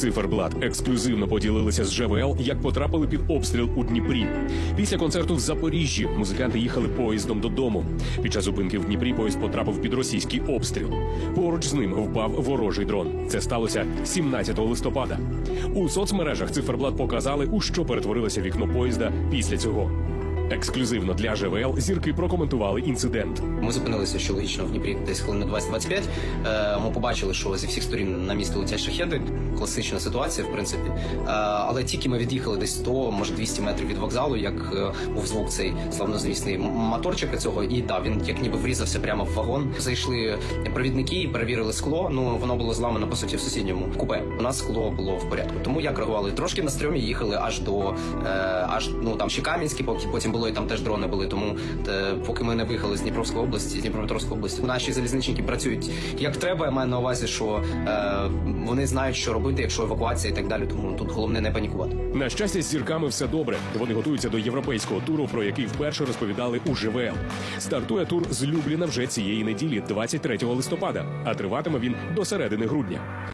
Циферблат ексклюзивно поділилися з ЖВЛ, як потрапили під обстріл у Дніпрі. Після концерту в Запоріжжі музиканти їхали поїздом додому. Під час зупинки в Дніпрі поїзд потрапив під російський обстріл. Поруч з ним впав ворожий дрон. Це сталося 17 листопада. У соцмережах циферблат показали, у що перетворилося вікно поїзда після цього. Ексклюзивно для ЖВЛ зірки прокоментували інцидент. Ми зупинилися, що логічно в Дніпрі десь хвилин на 20-25. Е, Ми побачили, що зі всіх сторін на місто летять шахеди. Класична ситуація, в принципі. Е, Але тільки ми від'їхали десь 100, може 200 метрів від вокзалу, як е, був звук цей славнозвісний моторчика цього, і да, він як ніби врізався прямо в вагон. Зайшли провідники і перевірили скло. Ну воно було зламано по суті в сусідньому купе. У нас скло було в порядку. Тому як реагували трошки на стрьомі, їхали аж до аж ну там ще Кам'янський, поки потім було і там теж дрони були. Тому е, поки ми не виїхали з Дніпровської області, з Дніпропетровської області, наші залізничники працюють як треба. Я маю на увазі, що е, вони знають, що робити, якщо евакуація і так далі. Тому тут головне не панікувати. На щастя, з зірками все добре. Вони готуються до європейського туру, про який вперше розповідали у ЖВЛ. Стартує тур з Любліна вже цієї неділі, 23 листопада, а триватиме він до середини грудня.